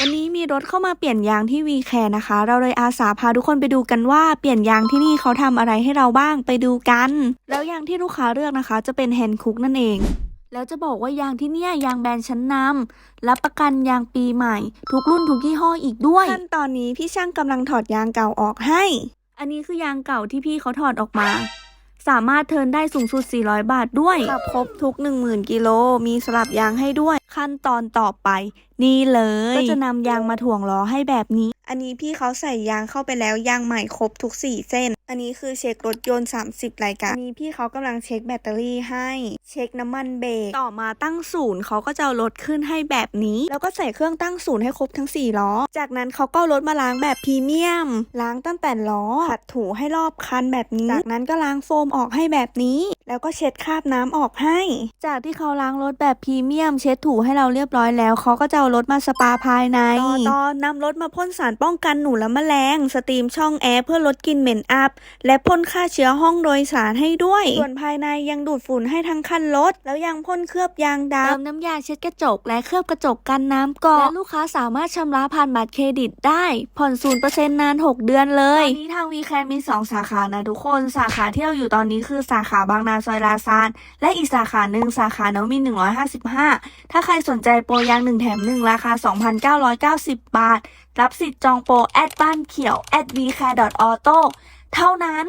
วันนี้มีรถเข้ามาเปลี่ยนยางที่วีแคร์นะคะ เราเลยอาสาพาทุกคนไปดูกันว่าเปลี่ยนยางที่นี่เขาทำอะไรให้เราบ้างไปดูกัน แล้วยางที่ลูกค้าเลือกนะคะ จะเป็นแฮนด์คุกนั่นเอง แล้วจะบอกว่ายางที่เนี่ยยางแบรนด์ชั้นนำรับประกันยางปีใหม่ ทุกรุ่นทุกยี่ห้ออีกด้วยขั้นตอนนี้พี่ช่างกำลังถอดยางเก่าออกให้ อันนี้คือยางเก่าที่พี่เขาถอดออกมา สามารถเทิร์นได้สูงสุด 400 บาทด้วยขับครบทุก 10,000 กิโล มีสลับยางให้ด้วย ขั้นตอนต่อไป นี่เลย ก็จะนำยางมาถ่วงล้อให้แบบนี้ อันนี้พี่เขาใส่ยางเข้าไปแล้วยางใหม่ครบทุก 4 เส้น อันนี้คือเช็ครถยนต์ 30 รายการอันนี้พี่เขากำลังเช็คแบตเตอรี่ให้ เช็คน้ำมันเบรก ต่อมาตั้งศูนย์เขาก็จะเอารถขึ้นให้แบบนี้ แล้วก็ใส่เครื่องตั้งศูนย์ให้ครบทั้ง 4 ล้อ จากนั้นเขาก็เอารถมาล้างแบบพรีเมียม ล้างตั้งแต่ล้อ ขัดถูให้รอบคันแบบนี้ จากนั้นก็ล้างโฟมออกให้แบบนี้ แล้วก็เช็ดคราบน้ำออกให้ จากที่เขาล้างรถแบบพรีเมียม เช็ดถูให้เราเรียบร้อยแล้วเขาก็จะเอารถมาสปาภายในต่อตอนำรถมาพ่นสารป้องกันหนูและแมลง สตรีมช่องแอร์เพื่อลดกลิ่นเหม็นอับและพ่นฆ่าเชื้อห้องโดยสารให้ด้วย ส่วนภายในยังดูดฝุ่นให้ทั้งคันรถ แล้วยังพ่นเคลือบยางดำเติมน้ำยาเช็ดกระจก และเคลือบกระจกกันน้ำก่อนและลูกค้าสามารถชำระผ่านบัตรเครดิตได้ ผ่อนศูนเปอร์เซ็นต์นาน 6 เดือนเลยตอนนี้ทางวีแคนมี 2 สาขานะทุกคนสาขาที่เราอยู่ตอนนี้คือสาขาบางนาซอยลาซานและอีกสาขาหนึ่งสาขานวมินทร์155 ถ้าใครสนใจโปรยาง1แถม1ราคา 2,990 บาท รับสิทธิ์จองโปรแอดบ้านเขียว at v c a r e auto เท่านั้น